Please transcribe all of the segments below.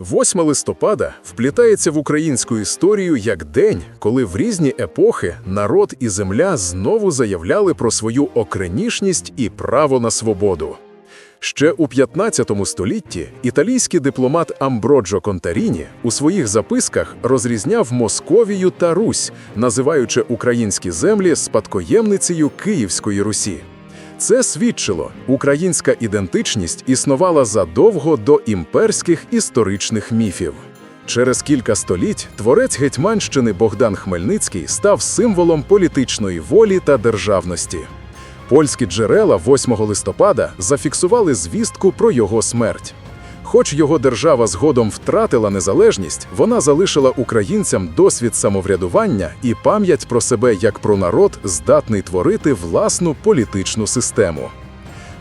8 листопада вплітається в українську історію як день, коли в різні епохи народ і земля знову заявляли про свою окренішність і право на свободу. Ще у 15 столітті італійський дипломат Амброджо Контаріні у своїх записках розрізняв Московію та Русь, називаючи українські землі спадкоємницею Київської Русі. Це свідчило, українська ідентичність існувала задовго до імперських історичних міфів. Через кілька століть творець Гетьманщини Богдан Хмельницький став символом політичної волі та державності. Польські джерела 8 листопада зафіксували звістку про його смерть. Хоч його держава згодом втратила незалежність, вона залишила українцям досвід самоврядування і пам'ять про себе як про народ, здатний творити власну політичну систему.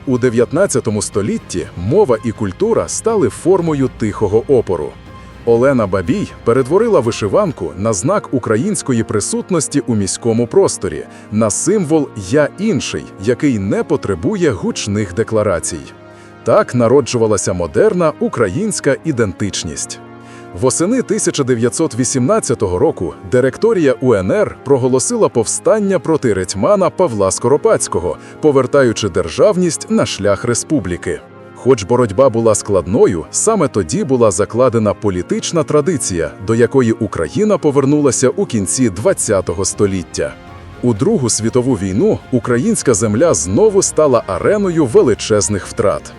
У 19 столітті мова і культура стали формою тихого опору. Олена Бабій перетворила вишиванку на знак української присутності у міському просторі, на символ Я інший, який не потребує гучних декларацій. Так народжувалася модерна українська ідентичність. Восени 1918 року директорія УНР проголосила повстання проти ретьмана Павла Скоропадського, повертаючи державність на шлях республіки. Хоч боротьба була складною, саме тоді була закладена політична традиція, до якої Україна повернулася у кінці ХХ століття. У Другу світову війну українська земля знову стала ареною величезних втрат.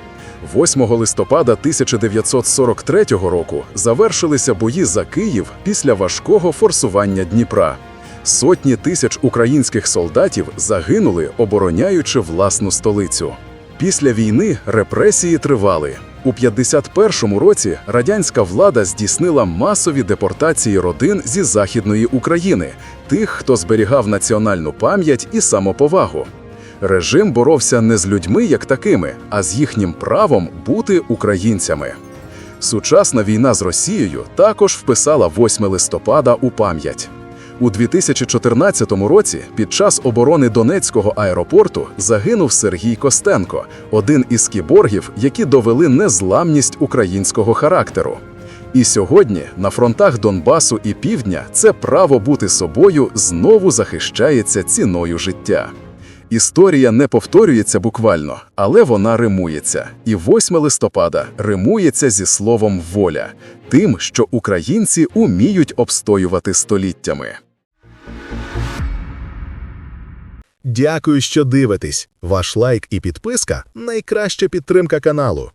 8 листопада 1943 року завершилися бої за Київ після важкого форсування Дніпра. Сотні тисяч українських солдатів загинули, обороняючи власну столицю. Після війни репресії тривали. У 51-му році радянська влада здійснила масові депортації родин зі Західної України, тих, хто зберігав національну пам'ять і самоповагу. Режим боровся не з людьми як такими, а з їхнім правом бути українцями. Сучасна війна з Росією також вписала 8 листопада у пам'ять. У 2014 році під час оборони Донецького аеропорту загинув Сергій Костенко, один із кіборгів, які довели незламність українського характеру. І сьогодні на фронтах Донбасу і Півдня це право бути собою знову захищається ціною життя. Історія не повторюється буквально, але вона римується. І 8 листопада римується зі словом воля, тим, що українці уміють обстоювати століттями. Дякую, що дивитесь. Ваш лайк і підписка найкраща підтримка каналу.